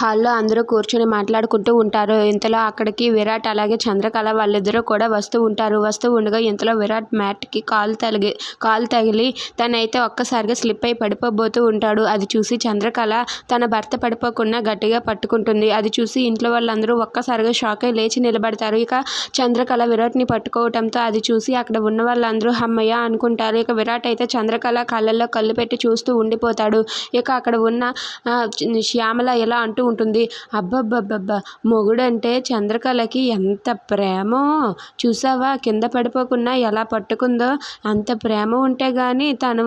హాల్లో అందరూ కూర్చొని మాట్లాడుకుంటూ ఉంటారు. ఇంతలో అక్కడికి విరాట్ అలాగే చంద్రకళ వాళ్ళిద్దరూ కూడా వస్తూ ఉంటారు. వస్తూ ఉండగా ఇంతలో విరాట్ మ్యాట్కి కాలు తగిలి కాలు తగిలి తనైతే ఒక్కసారిగా స్లిప్ అయి పడిపోబోతూ ఉంటాడు. అది చూసి చంద్రకళ తన భర్త పడిపోకుండా గట్టిగా పట్టుకుంటుంది. అది చూసి ఇంట్లో వాళ్ళందరూ ఒక్కసారిగా షాక్ అయి లేచి నిలబడతారు. ఇక చంద్రకళ విరాట్ని పట్టుకోవటంతో అది చూసి అక్కడ ఉన్న వాళ్ళందరూ హమ్మయ్య అనుకుంటారు. ఇక విరాట్ అయితే చంద్రకళ కళ్ళల్లో కళ్ళు పెట్టి చూస్తూ ఉండిపోతాడు. ఇక అక్కడ ఉన్న శ్యామల ఎలా అంటూ ఉంటుంది. అబ్బబ్బబ్బబ్బా మొగుడంటే చంద్రకళకి ఎంత ప్రేమో. చూసావా? కింద పడిపోకుండా ఎలా పట్టుకుందో? అంత ప్రేమ ఉంటే కానీ తను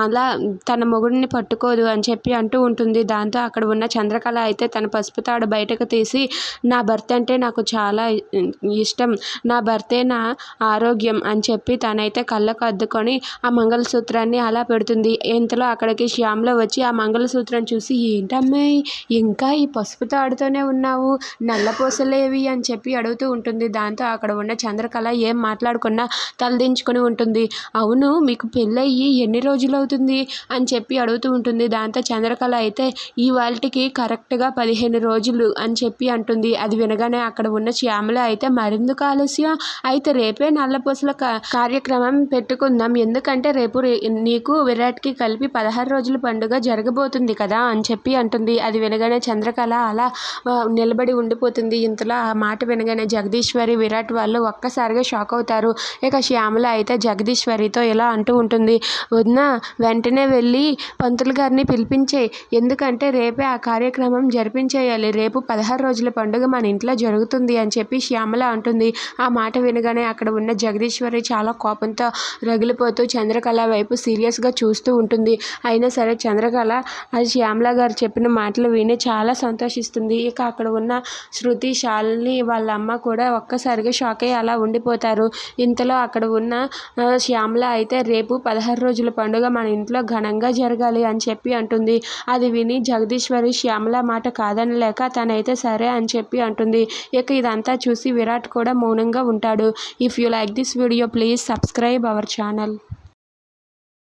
అలా తన మొగుడిని పట్టుకోదు అని చెప్పి అంటూ ఉంటుంది. దాంతో అక్కడ ఉన్న చంద్రకళ అయితే తన పసుపు తాడు బయటకు తీసి నా భర్త అంటే నాకు చాలా ఇష్టం. నా భర్తే నా ఆరోగ్యం అని చెప్పి తనైతే కళ్ళకు అద్దుకొని ఆ మంగళసూత్రాన్ని అలా పెడుతుంది. ఇంతలో అక్కడికి శ్యామ్లో వచ్చి ఆ మంగళసూత్రం చూసి ఏంటమ్మాయి? ఇంకా ఈ పసుపు తాడుతోనే ఉన్నావు నల్లపూసలేవి అని చెప్పి అడుగుతూ ఉంటుంది. దాంతో అక్కడ ఉన్న చంద్రకళ ఏం మాట్లాడుకున్నా తలదించుకొని ఉంటుంది. అవును మీకు పెళ్ళయ్యి ఎన్ని రోజులు అవుతుంది అని చెప్పి అడుగుతూ ఉంటుంది. దాంతో చంద్రకళ అయితే ఈ వాళ్ళకి కరెక్ట్గా పదిహేను రోజులు అని చెప్పి అంటుంది. అది వినగానే అక్కడ ఉన్న శ్యామల అయితే మరెందుకు ఆలస్యం? అయితే రేపే నల్లపూసల కార్యక్రమం పెట్టుకుందాం. ఎందుకంటే రేపు నీకు విరాట్కి కలిపి పదహారు రోజుల పండుగ జరగబోతుంది కదా అని చెప్పి అంటుంది. అది వినగానే చంద్రకళ అలా నిలబడి ఉండిపోతుంది. ఇంతలో ఆ మాట వినగానే జగదీశ్వరి విరాట్ వాళ్ళు ఒక్కసారిగా షాక్ అవుతారు. ఇక శ్యామల అయితే జగదీశ్వరితో ఇలా అంటూ ఉంటుంది. వదిన వెంటనే వెళ్ళి పంతులు గారిని పిలిపించే. ఎందుకంటే రేపే ఆ కార్యక్రమం జరిపించేయాలి. రేపు పదహారు రోజుల పండుగ మన ఇంట్లో జరుగుతుంది అని చెప్పి శ్యామల అంటుంది. ఆ మాట వినగానే అక్కడ ఉన్న జగదీశ్వరి చాలా కోపంతో రగిలిపోతూ చంద్రకళ వైపు సీరియస్గా చూస్తూ ఉంటుంది. అయినా సరే చంద్రకళ అది శ్యామల గారు చెప్పిన మాటలు విని చాలా సంతోషిస్తుంది. ఇక అక్కడ ఉన్న శృతి శాలిని వాళ్ళ అమ్మ కూడా ఒక్కసారిగా షాక్ అయ్యి అలా ఉండిపోతారు. ఇంతలో అక్కడ ఉన్న శ్యామల అయితే రేపు పదహారు రోజుల పండుగ మన ఇంట్లో ఘనంగా జరగాలి అని చెప్పి అంటుంది. అది విని జగదీశ్వరి శ్యామల మాట కాదనలేక తనైతే సరే అని చెప్పి అంటుంది. ఇక ఇదంతా చూసి విరాట్ కూడా మౌనంగా ఉంటాడు. If you like this video please subscribe our channel